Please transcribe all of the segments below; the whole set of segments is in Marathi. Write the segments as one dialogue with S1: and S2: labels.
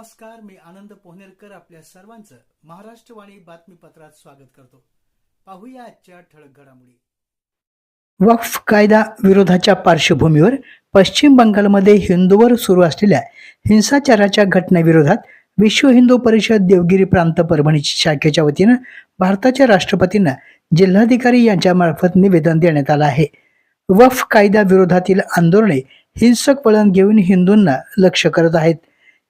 S1: नमस्कार मी आनंद पोहनेरकर आपल्या सर्वांचं महाराष्ट्रवाणी बातमीपत्रात स्वागत करतो. पाहूया आजच्या ठळक घडामोडी. वक्फ कायदा विरोधाच्या पार्श्वभूमीवर पश्चिम बंगालमध्ये हिंदूवर सुरू असलेल्या हिंसाचाराच्या घटनेविरोधात विश्व हिंदू परिषद देवगिरी प्रांत परभणीच्या शाखेच्या वतीनं भारताच्या राष्ट्रपतींना जिल्हाधिकारी यांच्यामार्फत निवेदन देण्यात आलं आहे. वफ कायदा विरोधातील आंदोलने हिंसक वळण घेऊन हिंदूंना लक्ष करत आहेत.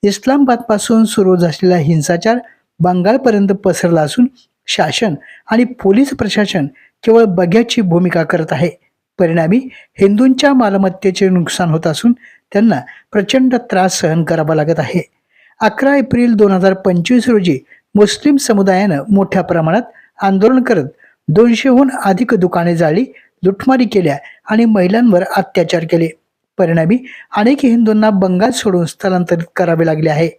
S1: इस्लामाबादपासून सुरू झालेला हिंसाचार बंगालपर्यंत पसरला असून शासन आणि पोलीस प्रशासन केवळ बघ्याची भूमिका करत आहे. परिणामी हिंदूंच्या मालमत्तेचे नुकसान होत असून त्यांना प्रचंड त्रास सहन करावा लागत आहे. अकरा एप्रिल दोन हजार पंचवीस रोजी मुस्लिम समुदायानं मोठ्या प्रमाणात आंदोलन करत दोनशेहून अधिक दुकाने जाळली लुटमारी केल्या आणि महिलांवर अत्याचार केले. परिणामी अनेक हिंदूंना बंगाल सोडून स्थलांतरित करावे लागले आहे.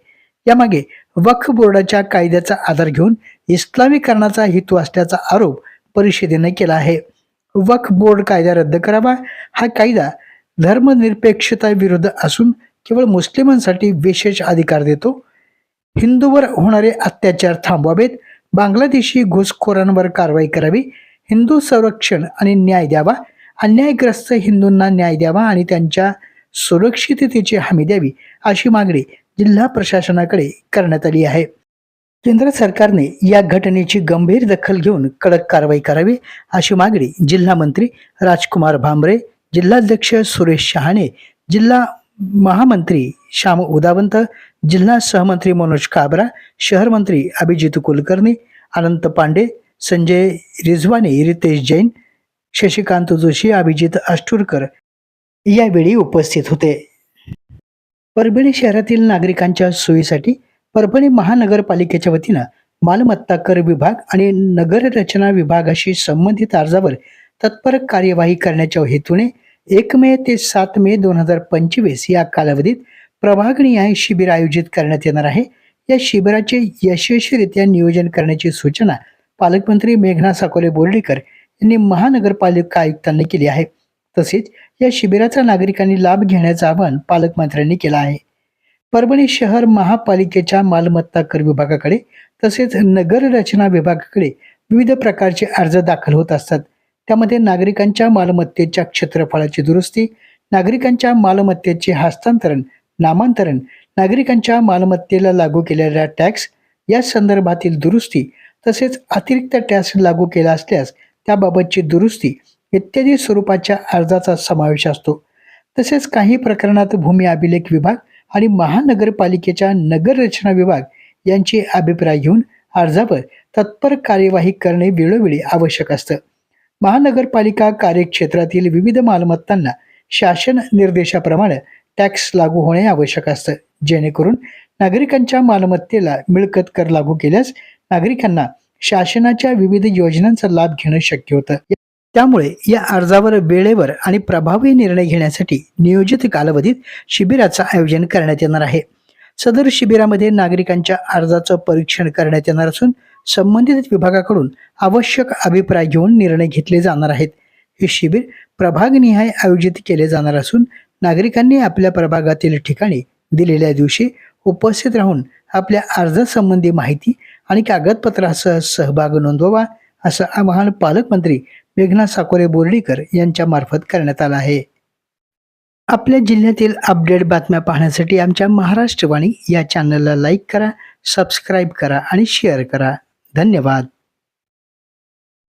S1: यामागे वक्फ बोर्डाच्या कायद्याचा आधार घेऊन इस्लामीकरणाचा हेतू असल्याचा आरोप परिषदेने केला आहे. वक्फ बोर्ड कायदा रद्द करावा हा कायदा धर्मनिरपेक्षता विरुद्ध असून केवळ मुस्लिमांसाठी विशेष अधिकार देतो. हिंदूवर होणारे अत्याचार थांबवावेत बांगलादेशी घुसखोरांवर कारवाई करावी हिंदू संरक्षण आणि न्याय द्यावा अन्यायग्रस्त हिंदूंना न्याय द्यावा आणि त्यांच्या सुरक्षिततेची हमी द्यावी अशी मागणी जिल्हा प्रशासनाकडे करण्यात आली आहे. केंद्र सरकारने या घटनेची गंभीर दखल घेऊन कडक कारवाई करावी अशी मागणी जिल्हा मंत्री राजकुमार भांबरे जिल्हाध्यक्ष सुरेश शहाणे जिल्हा महामंत्री श्याम उदावंत जिल्हा सहमंत्री मनोज काबरा शहर मंत्री अभिजित कुलकर्णी अनंत पांडे संजय रिझवानी रितेश जैन शशिकांत जोशी अभिजित अष्टूरकर यावेळी उपस्थित होते. परभणी शहरातील नागरिकांच्या सोयीसाठी परभणी महानगरपालिकेच्या वतीनं मालमत्ता कर विभाग आणि नगर रचना विभागाशी संबंधित अर्जावर तत्पर कार्यवाही करण्याच्या हेतूने एक मे ते सात मे दोन हजार पंचवीस या कालावधीत प्रभागनिहाय शिबिर आयोजित करण्यात येणार आहे. या शिबिराचे यशस्वीरित्या नियोजन करण्याची सूचना पालकमंत्री मेघना साकोले बोर्डीकर यांनी महानगरपालिका आयुक्तांनी केली आहे. तसेच या शिबिराचा नागरिकांनी लाभ घेण्याचं आवाहन पालकमंत्र्यांनी केलं आहे. परभणी शहर महापालिकेच्या मालमत्ता कर विभागाकडे तसेच नगर रचना विभागाकडे विविध प्रकारचे अर्ज दाखल होत असतात. त्यामध्ये नागरिकांच्या मालमत्तेच्या क्षेत्रफळाची दुरुस्ती नागरिकांच्या मालमत्तेचे हस्तांतरण नामांतरण नागरिकांच्या मालमत्तेला लागू केलेल्या टॅक्स या संदर्भातील दुरुस्ती तसेच अतिरिक्त टॅक्स लागू केला असल्यास त्याबाबतची दुरुस्ती इत्यादी स्वरूपाच्या अर्जाचा समावेश असतो. तसेच काही प्रकरणात भूमी अभिलेख विभाग आणि महानगरपालिकेच्या नगर रचना विभाग यांचे अभिप्राय घेऊन अर्जावर तत्पर कार्यवाही करणे वेळोवेळी आवश्यक असतं. महानगरपालिका कार्यक्षेत्रातील विविध मालमत्तांना शासन निर्देशाप्रमाणे टॅक्स लागू होणे आवश्यक असतं. जेणेकरून नागरिकांच्या मालमत्तेला मिळकत कर लागू केल्यास नागरिकांना शासनाच्या विविध योजनांचा लाभ घेणं शक्य होतं. त्यामुळे या अर्जावर वेळेवर आणि प्रभावी निर्णय घेण्यासाठी नियोजित कालावधीत शिबिराचं आयोजन करण्यात येणार आहे. सदर शिबिरामध्ये नागरिकांच्या अर्जाचं परीक्षण करण्यात येणार असून संबंधित विभागाकडून आवश्यक अभिप्राय घेऊन निर्णय घेतले जाणार आहेत. हे शिबिर प्रभागनिहाय आयोजित केले जाणार असून नागरिकांनी आपल्या प्रभागातील ठिकाणी दिलेल्या दिवशी उपस्थित राहून आपल्या अर्जासंबंधी माहिती आणि कागदपत्रासह सहभाग नोंदवावा असं आवाहन पालकमंत्री मेघना साकोरे बोर्डीकर यांच्या मार्फत करण्यात आलं आहे. आपल्या जिल्ह्यातील अपडेट बातम्या पाहण्यासाठी आमच्या महाराष्ट्रवाणी या चॅनलला लाईक करा सबस्क्राईब करा आणि शेअर करा. धन्यवाद.